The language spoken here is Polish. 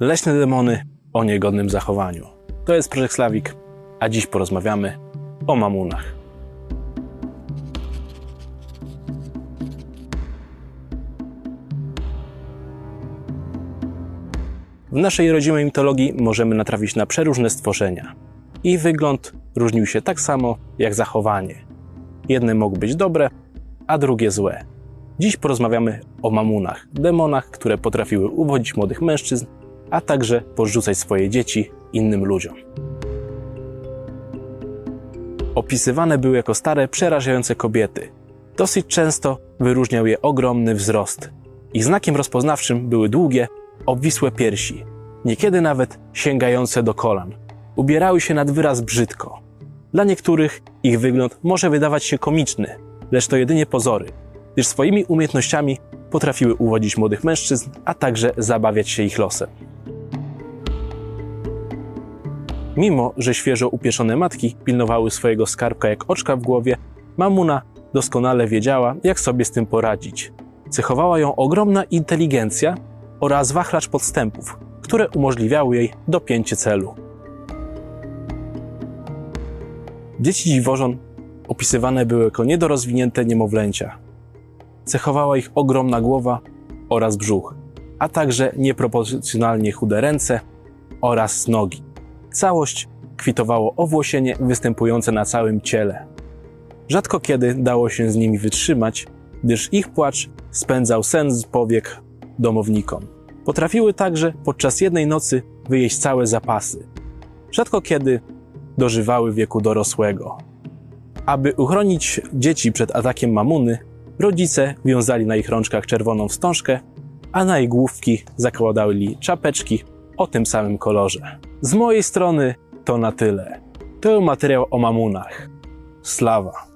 Leśne demony o niegodnym zachowaniu. To jest Projekt Slawik, a dziś porozmawiamy o mamunach. W naszej rodzimej mitologii możemy natrafić na przeróżne stworzenia. Ich wygląd różnił się tak samo jak zachowanie. Jedne mogły być dobre, a drugie złe. Dziś porozmawiamy o mamunach, demonach, które potrafiły uwodzić młodych mężczyzn, a także porzucać swoje dzieci innym ludziom. Opisywane były jako stare, przerażające kobiety. Dosyć często wyróżniał je ogromny wzrost. Ich znakiem rozpoznawczym były długie, obwisłe piersi, niekiedy nawet sięgające do kolan. Ubierały się nad wyraz brzydko. Dla niektórych ich wygląd może wydawać się komiczny, lecz to jedynie pozory, gdyż swoimi umiejętnościami potrafiły uwodzić młodych mężczyzn, a także zabawiać się ich losem. Mimo, że świeżo upieczone matki pilnowały swojego skarbka jak oczka w głowie, mamuna doskonale wiedziała, jak sobie z tym poradzić. Cechowała ją ogromna inteligencja oraz wachlarz podstępów, które umożliwiały jej dopięcie celu. Dzieci dziwożon opisywane były jako niedorozwinięte niemowlęcia. Cechowała ich ogromna głowa oraz brzuch, a także nieproporcjonalnie chude ręce oraz nogi. Całość kwitowało owłosienie występujące na całym ciele. Rzadko kiedy dało się z nimi wytrzymać, gdyż ich płacz spędzał sen z powiek domownikom. Potrafiły także podczas jednej nocy wyjeść całe zapasy. Rzadko kiedy dożywały wieku dorosłego. Aby uchronić dzieci przed atakiem mamuny, rodzice wiązali na ich rączkach czerwoną wstążkę, a na ich główki zakładali czapeczki o tym samym kolorze. Z mojej strony to na tyle. To był materiał o mamunach. Slawa.